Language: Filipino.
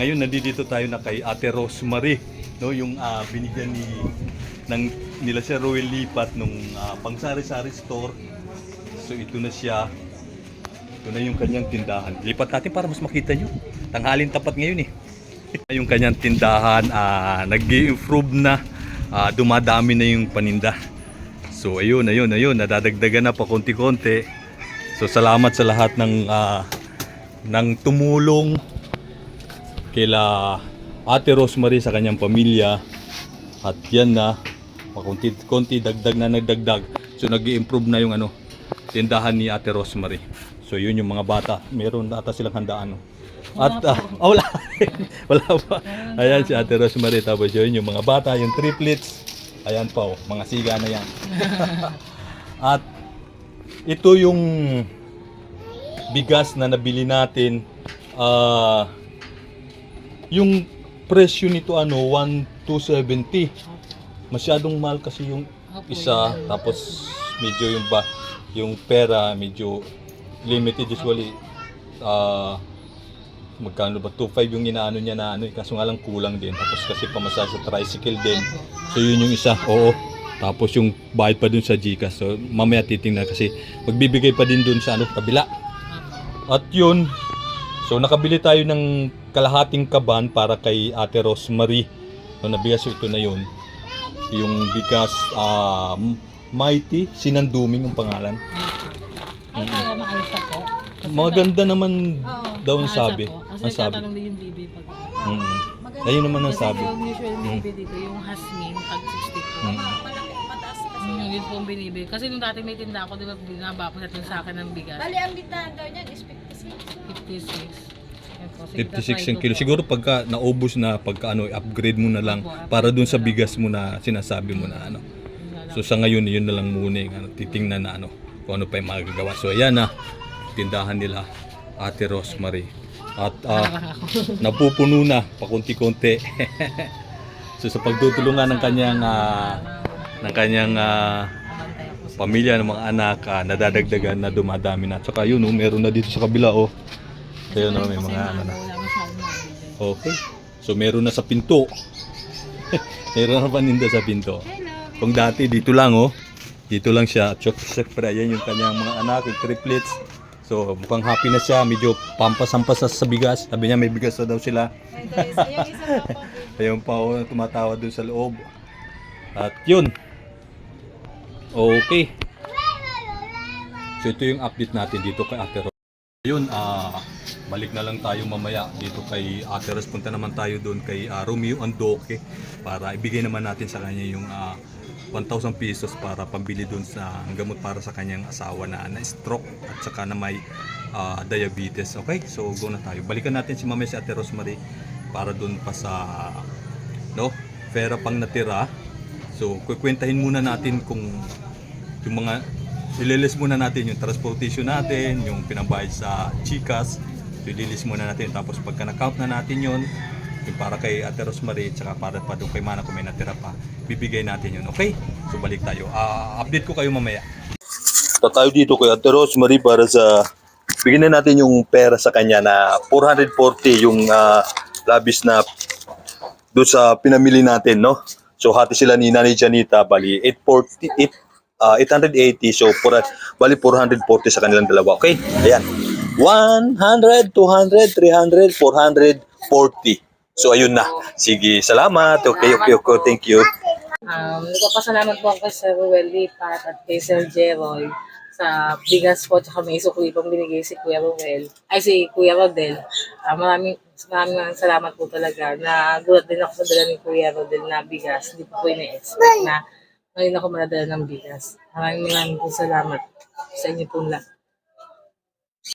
ngayon nandito tayo na kay Ate Rosemary, no, yung ah, binigyan ni ng nila siya Royal Lipat nung ah, pangsari-sari store. So ito na siya. Ito na yung kanyang tindahan. Lipat natin para mas makita nyo. Tanghalin tapat ngayon eh. yung kanyang tindahan ah, nag-improve na. Ah, dumadami na yung paninda. So ayun, ayun, ayun, nadadagdagan na pa konti-konti. So salamat sa lahat ng ah, ng tumulong kila Ate Rosemary sa kanyang pamilya. At yan na, pakunti-konti dagdag na nagdagdag. So nag improve na yung ano, tindahan ni Ate Rosemary. So yun yung mga bata, meron ata silang handaan. No? At ah, ah, wala. wala pa. Ayan si Ate Rosemary tapos yun yung mga bata, yung triplets. Ayan pa oh, mga siga na yan. At ito yung bigas na nabili natin ah yung presyo nito ano 1,270 masyadong mahal kasi yung isa. tapos medyo yung ba yung pera medyo limited usually. Ah magkano ba? 2.5 yung inaano niya na ano eh, kaso nga lang kulang din. Tapos kasi pamasahe sa tricycle din. So yun yung isa. Oo. Tapos yung bayad pa dun sa Gcash. So mamaya titingnan kasi magbibigay pa din dun sa ano kabila. At yun so nakabili tayo ng kalahating kaban para kay Ate Rosemary so nabigas ito na yun yung bigas ah, Mighty Sinanduming ang pangalan Ay, para maalsa po. maganda naman Oo. daw ang sabi. Kasi ang sabi nagtatanong din yung bibi pag... Mm. Maganda. Ayun naman ang Kasi sabi. yung usual Mm. bibi dito, yung hasmin, pag 60 po. Mm. Malaki, mataas kasi. Mm, yun po ang binibig. Kasi nung dati may tinda ako, di ba, binaba ko natin sa akin ng bigas. Bali, ang litrahan daw niyan is 56. 56. Yan po. Sige, 56 tatry yung ko kilo. po. Siguro pagka naubos na, pagka ano, upgrade mo na lang para dun sa bigas mo na sinasabi mo na ano. Yun na lang. So sa ngayon, yun na lang muna yung ano, titingnan na ano, kung ano pa yung magagawa. So ayan na, tindahan nila Ate Rosemary. At ah, napupuno na, pakunti-kunti. so sa pagtutulungan ng kanyang, ah, ng kanyang ah, Abantay ako sa... pamilya ng mga anak, ah, nadadagdagan na dumadami na. At saka yun, oh, meron na dito sa kabila, oh. Ayun, oh, may Kasi mga ano na. Nabili. Okay. So meron na sa pinto. meron na paninda sa pinto. Kung dati dito lang oh. Dito lang siya. At syempre ayan yung kanyang mga anak, yung triplets. So mukhang happy na siya. Medyo pampas-ampas sa bigas. Sabi niya may bigas na daw sila. Ayun pa oh, tumatawa dun sa loob. At yun. Okay. So ito yung update natin dito kay Ate Ro. Ayun, ah balik na lang tayo mamaya dito kay Ate Ros. Punta naman tayo doon kay ah, Romeo Andoque para ibigay naman natin sa kanya yung ah, 1,000 pesos para pambili doon sa gamot para sa kanyang asawa na na stroke at saka na may ah, diabetes. Okay? So go na tayo. Balikan natin si Mama si Ate Rosemary para doon pa sa no, pera pang natira. So kukwentahin muna natin kung yung mga ililis muna natin yung transportation natin, yung pinabayad sa Chikas. So ililis muna natin tapos pagka na-count na natin yon yung para kay Ate Rosemary tsaka para pa doon kay Mana kung may natira pa, bibigay natin yun. Okay? So balik tayo. Ah, update ko kayo mamaya. Ito tayo dito kay Ate Rosemary para sa bigyan na natin yung pera sa kanya na 440 yung ah, labis na doon sa pinamili natin, no? So hati sila ni Nanay Janita, bali 840, 8, ah, 880, so pura, bali 440 sa kanilang dalawa. Okay? Ayan. 100, 200, 300, 440. So ayun na. Sige, salamat. Okay, okay, okay. Thank you. Um, nagpapasalamat po ako Sir Ruel Lipat at kay Sir Jeroy sa bigas po at may isukli pang binigay si Kuya Ruel, ay si Kuya Rodel. Ah, maraming, maraming salamat po talaga. Nagulat din ako sa dala ni Kuya Rodel na bigas. Hindi po po ina-expect na ngayon ako manadala ng bigas. Maraming maraming po salamat sa inyo po lahat.